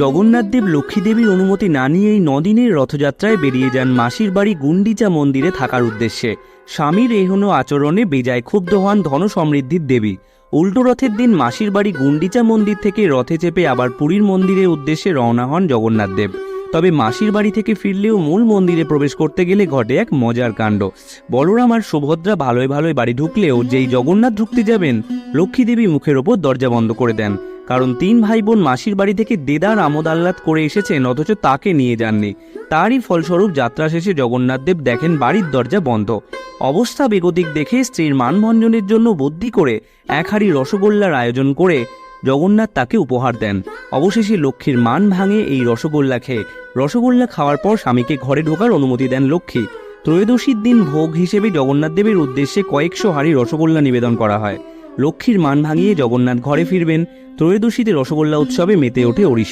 জগন্নাথদেব লক্ষ্মীদেবীর অনুমতি না নিয়েই নদিনের রথযাত্রায় বেরিয়ে যান মাসির বাড়ি গুন্ডিচা মন্দিরে থাকার উদ্দেশ্যে। স্বামীর এহনো আচরণে বেজায় ক্ষুব্ধ হন ধন সমৃদ্ধির দেবী। উল্টো রথের দিন মাসির বাড়ি গুন্ডিচা মন্দির থেকে রথে চেপে আবার পুরীর মন্দিরের উদ্দেশ্যে রওনা হন জগন্নাথদেব তবে মাসির বাড়ি থেকে ফিরলেও মূল মন্দিরে প্রবেশ করতে গেলে ঘটে এক মজার কাণ্ড। বলরাম আর সুভদ্রা ভালোই ভালোই বাড়ি ঢুকলেও যেই জগন্নাথ ঢুকতে যাবেন, লক্ষ্মী দেবী মুখের ওপর দরজা বন্ধ করে দেন। কারণ তিন ভাই বোন মাসির বাড়ি থেকে দেদার আমোদ আহ্লাদ করে এসেছেন, অথচ তাকে নিয়ে যাননি। তারই ফলস্বরূপ যাত্রা শেষে জগন্নাথদেব দেখেন বাড়ির দরজা বন্ধ। অবস্থা বেগতিক দেখে স্ত্রীর মানভঞ্জনের জন্য বুদ্ধি করে এক হাড়ি রসগোল্লার আয়োজন করে জগন্নাথ তাকে উপহার দেন। অবশেষে লক্ষ্মীর মান ভাঙে এই রসগোল্লা খেয়ে। রসগোল্লা খাওয়ার পর স্বামীকে ঘরে ঢোকার অনুমতি দেন লক্ষ্মী। ত্রয়োদশীর দিন ভোগ হিসেবে জগন্নাথ দেবের উদ্দেশ্যে কয়েকশো হাড়ি রসগোল্লা নিবেদন করা হয়। লক্ষ্মীর মান ভাঙিয়ে জগন্নাথ ঘরে ফিরবেন ত্রয়োদশীতে রসগোল্লা উৎসবে মেতে ওঠে ওড়িশা।